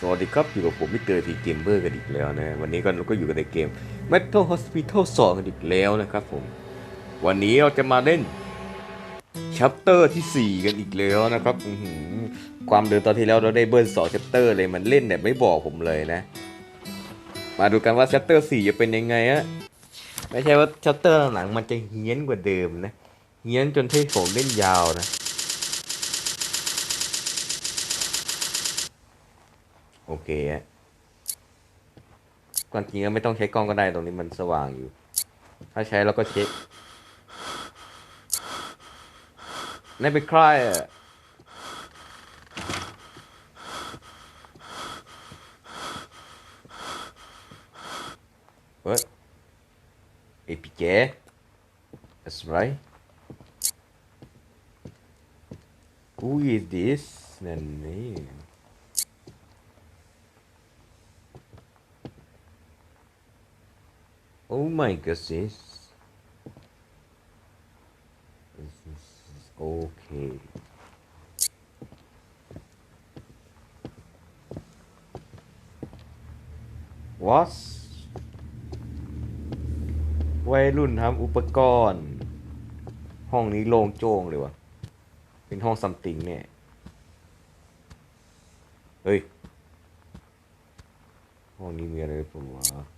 สวัสดีครับอยู่กับผมมิเตอร์ทีเกมเมอร์กันอีกแล้วนะ วันนี้ก็เราก็อยู่กันในเกม Metal Hospital 2 กันอีกแล้วนะครับผม วันนี้เราจะมาเล่นชัปเตอร์ที่ 4 กันอีกแล้วนะครับอืความเดิมตอนที่แล้วเราได้เบิร์นสองชัปเตอร์เลยมันเล่นแบบไม่บอกผมเลยนะ มาดูกันว่าชัปเตอร์ 4 จะเป็นยังไงอะไม่ใช่ว่าชัปเตอร์หลังมันจะเฮี้ยนกว่าเดิมนะเฮี้ยนจนที่ผมเล่นยาวนะ โอเคฮะก่อนจริงก็ไม่ต้องใช้กล้องก็ได้ตรงนี้มันสว่างอยู่ ถ้าใช้เราก็เช็คนั่นเป็นใครอะเฮ้ยไอพี่แก that's right who is this นั่นนี่ Oh my goodness. This is okay. What? วัยรุ่นทำอุปกรณ์ ห้องนี้โล่งโจ้งเลยวะเป็นห้องซัมติงเนี่ย เฮ้ย ห้องนี้มีอะไรผมวะ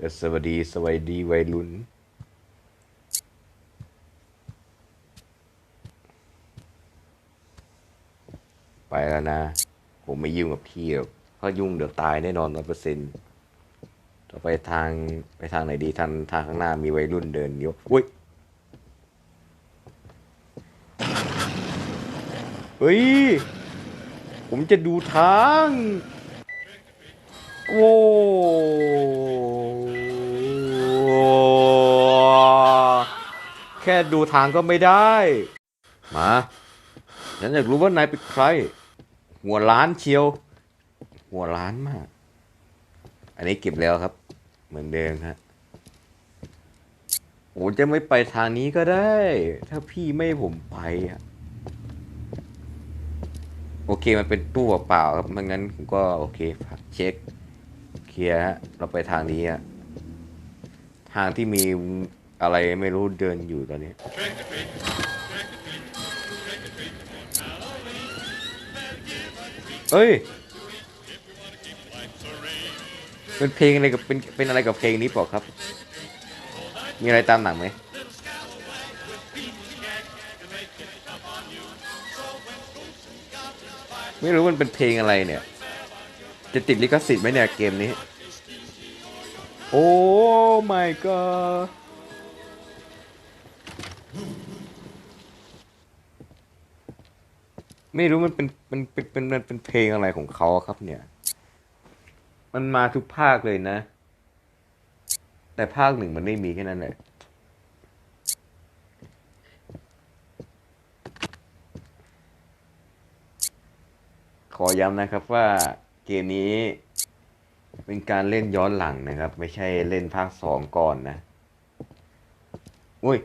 สวัสดี สวัสดีวัยรุ่นไปแล้วนะ ผมไม่ยุ่งกับพี่หรอกเพรายุ่งเดี๋ยวตายแน่นอนร้อยเปอร์เซ็นต์ต่อไปทางไปทางไหนดีทางทางข้างหน้ามีวัยรุ่นเดินอยู่อุ้ยเฮ้ย ผมจะดูทาง โอ้ แค่ดูทางก็ไม่ได้ มาฉันอยากรู้ว่านายเป็นใคร หัวล้านเชียว หัวล้านมาก อันนี้เก็บแล้วครับ เหมือนเดิมฮะโอ้จะไม่ไปทางนี้ก็ได้ ถ้าพี่ไม่ผมไปอะโอเคมันเป็นตู้เปล่าครับไม่งั้นผมก็โอเคเช็ค เคลียร์เราไปทางนี้ฮะทางที่มี อะไรไม่รู้เดินอยู่ตอนนี้ เอ้ย เป็นเพลงอะไรกับเป็นเป็นอะไรกับเพลงนี้เปล่าครับ มีอะไรตามหนังไหมไม่รู้มันเป็นเพลงอะไรเนี่ย จะติดลิขสิทธิ์ไหมเนี่ยเกมนี้ โอ้ my god ไม่รู้มันเป็นเป็นเป็นเป็นมันเป็นเพลงอะไรของเขาครับ เนี่ย มันมาทุกภาคเลยนะ แต่ภาคหนึ่งมันไม่มีแค่นั้นแหละขอย้ำนะครับว่าเกมนี้เป็นการเล่นย้อนหลังนะครับ ไม่ใช่เล่นภาคสองก่อนนะ อุ้ย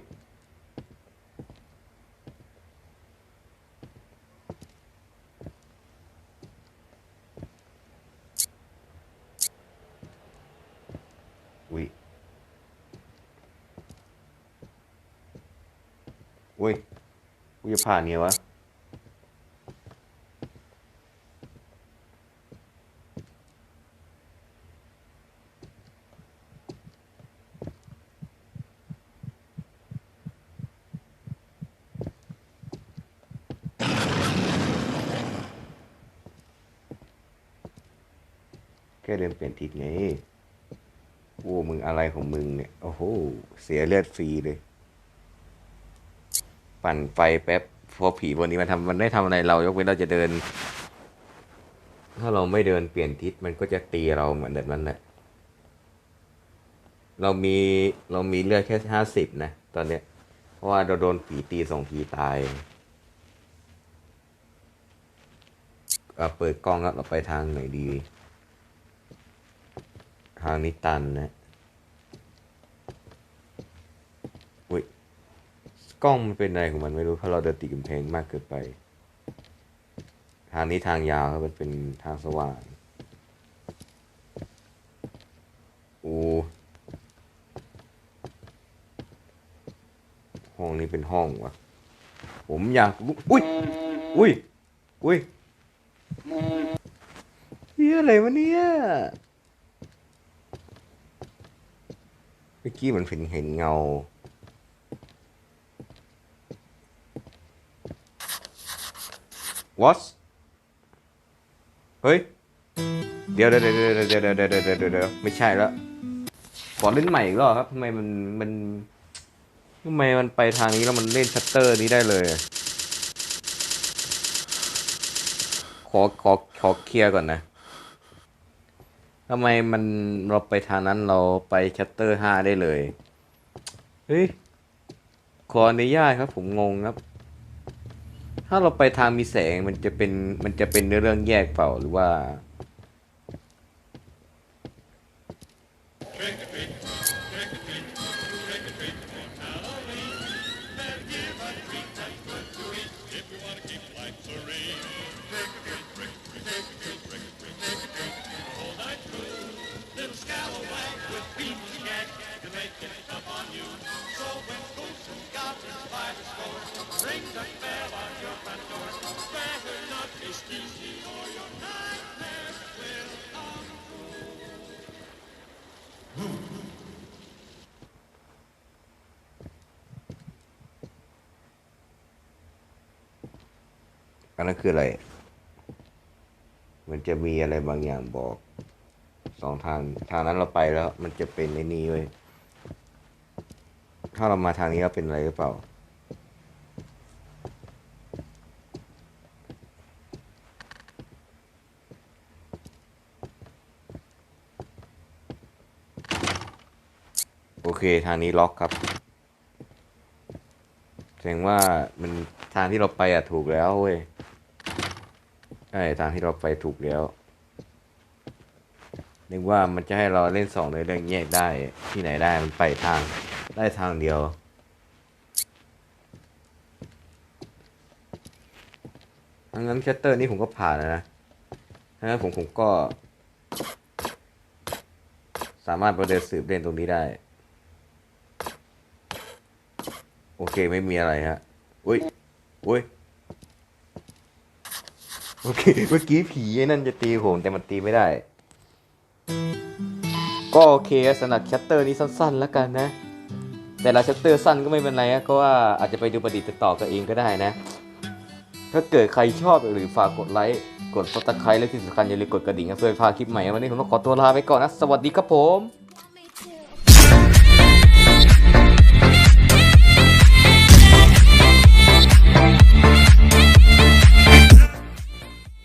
อุ้ย อุ้ยกูจะผ่านไงวะ แค่เดินเปลี่ยนทิศไงโอ้มึงอะไรของมึงเนี่ย โอ้โห เสียเลือดฟรีเลย ปั่นไฟแป๊บเพอผีวันนี้มันทำมันได้ทำอะไรเรายกเว้นเราจะเดิน ถ้าเราไม่เดินเปลี่ยนทิศมันก็จะตีเราเหมือนแบบนั้นแหละเรามีเรามีเลือดแค่ห้าสิบนะตอนเนี้ย เพราะว่าเราโดนผีตีสองทีตายอะเปิดกล้องแล้วเราไปทางไหนดี ทางนี้ตันนะอุ้ย กล้องมันเป็นอะไรของมันไม่รู้เพราะเราเดินติดกำแพงมากเกินไป ทางนี้ทางยาวครับมันเป็นทางสว่างโอ้ห้องนี้เป็นห้องวะผมอยากอุ้ยอุ้ยอุ้ยเฮียอะไรวะเนี่ยเมื่อกี้มันเห็นเห็นเงา what เฮ้ย เดี๋ยวเดี๋ยวเดี๋ยวเดี๋ยวเดี๋ยวเดี๋ยวเดี๋ยวเดี๋ยวไม่ใช่แล้วขอเล่นใหม่อีกรอบครับทำไมมันมันทำไมมันไปทางนี้แล้วมันเล่นชัตเตอร์นี้ได้เลย ขอขอขอเคลียร์ก่อนนะทำไมมันเราไปทางนั้นเราไปชัตเตอร์ห้าได้เลย เฮ้ย ขออนุญาตครับผมงงครับ ถ้าเราไปทางมีแสงมันจะเป็นมันจะเป็นเนื้อเรื่องแยกเปล่าหรือว่า อันนั้นคืออะไร มันจะมีอะไรบางอย่างบอก สองทาง ทางนั้นเราไปแล้ว มันจะเป็นในนี้เว้ย ถ้าเรามาทางนี้เราเป็นอะไรหรือเปล่า โอเค ทางนี้ล็อกครับ แสดงว่ามันทางที่เราไปอะถูกแล้วเว้ย ช่ทางที่เราไปถูกแล้ว นึกว่ามันจะให้เราเล่นสองในเรื่องแยกได้ที่ไหนได้มันไปทางได้ทางเดียว งั้นแชตเตอร์นี่ผมก็ผ่านแล้วนะงั้นผมผมก็ สามารถประเดินสืบเล่นตรงนี้ได้ โอเคไม่มีอะไรฮะ อุ้ย อุ้ย โอเคเมื่อกี้ผีไอ้นั่นจะตีผมแต่มันตีไม่ได้ ก็โอเคสำหรับชัตเตอร์นี้สั้นๆแล้วกันนะ แต่ละชัตเตอร์สั้นก็ไม่เป็นไรนะก็ว่าอาจจะไปดูประดิษฐ์ต่อกันเองก็ได้นะ ถ้าเกิดใครชอบหรือฝากกดไลค์กดซับสไครต์และที่สำคัญอย่าลืมกดกระดิ่งเพื่อไม่พลาดคลิปใหม่วันนี้ผมต้องขอตัวลาไปก่อนนะ สวัสดีครับผม